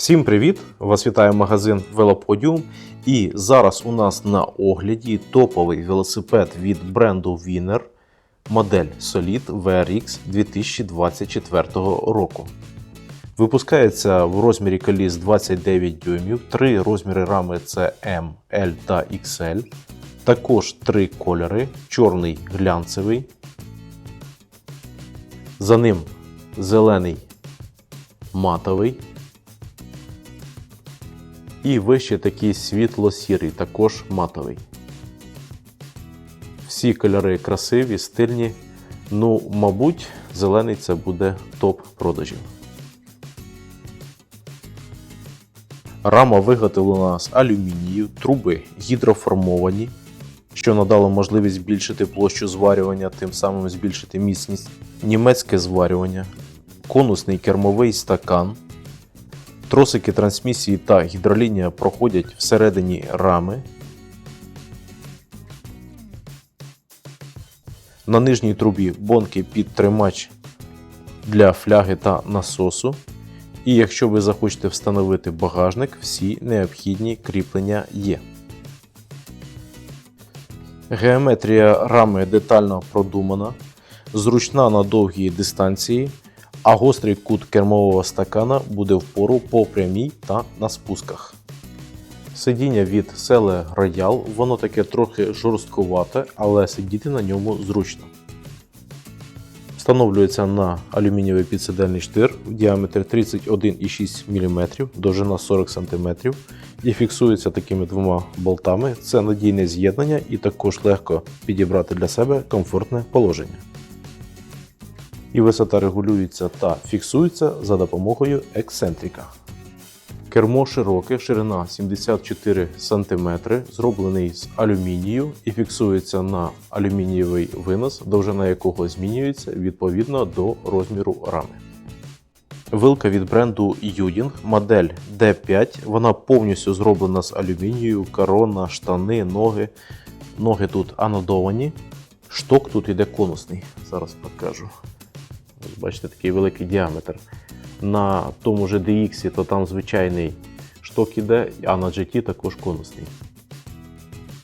Всім привіт! Вас вітає магазин Велоподіум. І зараз у нас на огляді топовий велосипед від бренду Winner, модель Solid VRX 2024 року. Випускається в розмірі коліс 29 дюймів, три розміри рами це M, L та XL. Також три кольори: чорний глянцевий. За ним зелений матовий. І вище такий світло-сірий, також матовий. Всі кольори красиві, стильні. Ну, мабуть, зелений це буде топ продажів. Рама виготовлена з алюмінію, труби гідроформовані, що надало можливість збільшити площу зварювання, тим самим збільшити міцність, німецьке зварювання, конусний кермовий стакан. Тросики трансмісії та гідролінія проходять всередині рами. На нижній трубі бонки під тримач для фляги та насосу. І якщо ви захочете встановити багажник, всі необхідні кріплення є. Геометрія рами детально продумана, зручна на довгі дистанції, а гострий кут кермового стакана буде впору по прямій та на спусках. Сидіння від Sele Royal, воно таке трохи жорсткувате, але сидіти на ньому зручно. Встановлюється на алюмінієвий підсидельний штир в діаметрі 31,6 мм, довжина 40 см і фіксується такими двома болтами. Це надійне з'єднання і також легко підібрати для себе комфортне положення. І висота регулюється та фіксується за допомогою ексцентрика. Кермо широке, ширина 74 см, зроблений з алюмінію і фіксується на алюмінієвий винос, довжина якого змінюється відповідно до розміру рами. Вилка від бренду Юдінг, модель D5. Вона повністю зроблена з алюмінію, корона, штани, ноги. Ноги тут анодовані. Шток тут іде конусний. Зараз покажу. Бачите, такий великий діаметр. На тому же DX, то там звичайний шток іде, а на GT також конусний.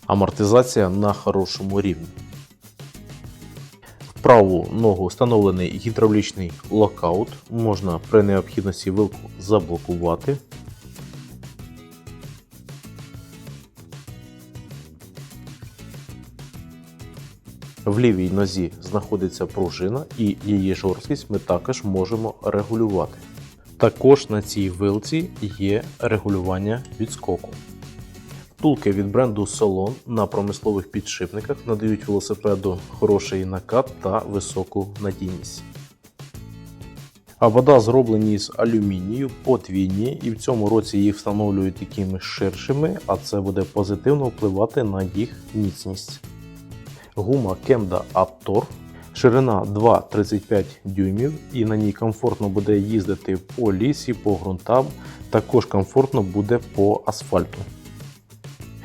Амортизація на хорошому рівні. В праву ногу встановлений гідравлічний локаут. Можна при необхідності вилку заблокувати. В лівій нозі знаходиться пружина, і її жорсткість ми також можемо регулювати. Також на цій вилці є регулювання відскоку. Втулки від бренду Solon на промислових підшипниках надають велосипеду хороший накат та високу надійність. А вода зроблені з алюмінію подвійні, і в цьому році їх встановлюють такими ширшими, а це буде позитивно впливати на їх міцність гума Kemda Aptor, ширина 2,35 дюймів, і на ній комфортно буде їздити по лісі, по ґрунтам, також комфортно буде по асфальту.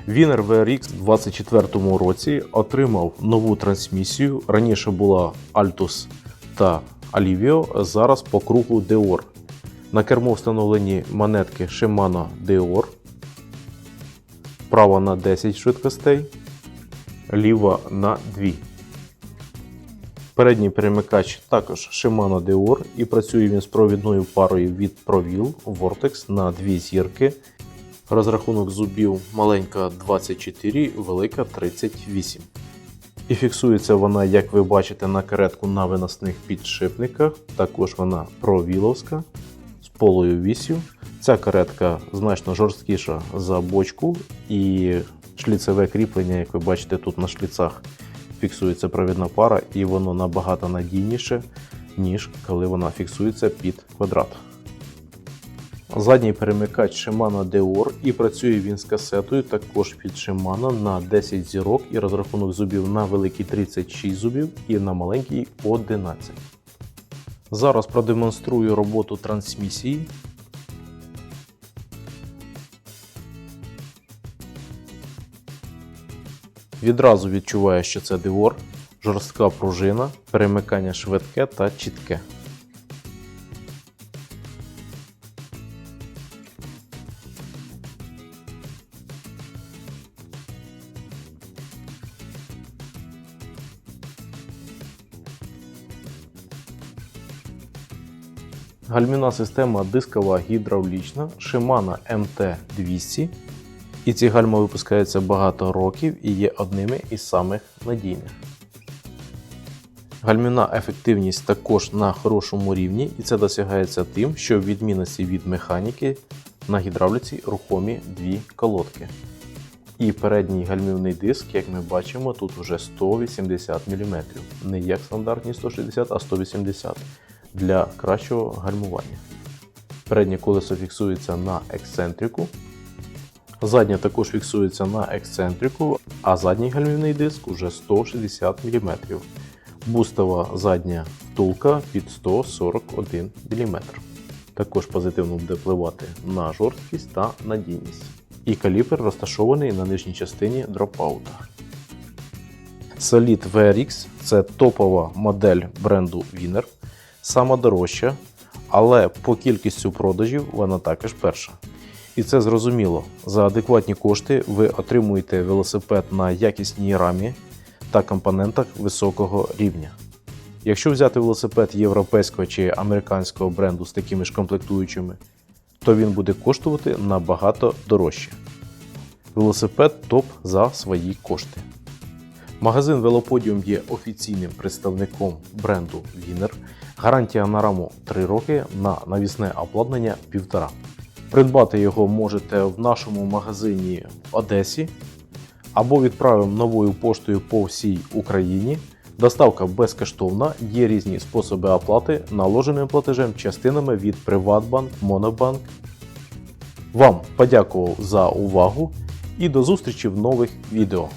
Winner VRX у 2024 році отримав нову трансмісію. Раніше була Altus та Alivio, зараз по кругу Deor. На кермо встановлені монетки Shimano Deor. Права на 10 швидкостей, ліва на 2. Передній перемикач також Shimano Deor і працює він з провідною парою від Provil Vortex на дві зірки. Розрахунок зубів маленька 24, велика 38. І фіксується вона, як ви бачите, на каретку на виносних підшипниках. Також вона провіловська з полою вісю. Ця каретка значно жорсткіша за бочку і шліцеве кріплення, як ви бачите, тут на шліцах фіксується провідна пара, і воно набагато надійніше, ніж коли вона фіксується під квадрат. Задній перемикач Shimano Deor і працює він з касетою також під Shimano на 10 зірок і розрахунок зубів на великий 36 зубів і на маленький 11. Зараз продемонструю роботу трансмісії. Відразу відчуваю, що це дивор, жорстка пружина, перемикання швидке та чітке. Гальмівна система дискова гідравлічна Shimano MT200 і ці гальма випускаються багато років і є одними із самих надійних. Гальмівна ефективність також на хорошому рівні, і це досягається тим, що в відмінності від механіки на гідравліці рухомі дві колодки. І передній гальмівний диск, як ми бачимо, тут вже 180 мм. Не як стандартні 160, а 180 для кращого гальмування. Переднє колесо фіксується на ексцентрику. Заднє також фіксується на ексцентрику, а задній гальмівний диск уже 160 мм. Бустова задня втулка під 141 мм. Також позитивно буде впливати на жорсткість та надійність. І калібр розташований на нижній частині дропаута. Solid VRX це топова модель бренду Winner, сама дорожча, але по кількістю продажів вона також перша. І це зрозуміло. За адекватні кошти ви отримуєте велосипед на якісній рамі та компонентах високого рівня. Якщо взяти велосипед європейського чи американського бренду з такими ж комплектуючими, то він буде коштувати набагато дорожче. Велосипед топ за свої кошти. Магазин Велоподіум є офіційним представником бренду Winner. Гарантія на раму 3 роки, на навісне обладнання 1,5. Придбати його можете в нашому магазині в Одесі або відправимо новою поштою по всій Україні. Доставка безкоштовна, є різні способи оплати наложеним платежем частинами від Приватбанк, Монобанк. Вам подякував за увагу і до зустрічі в нових відео.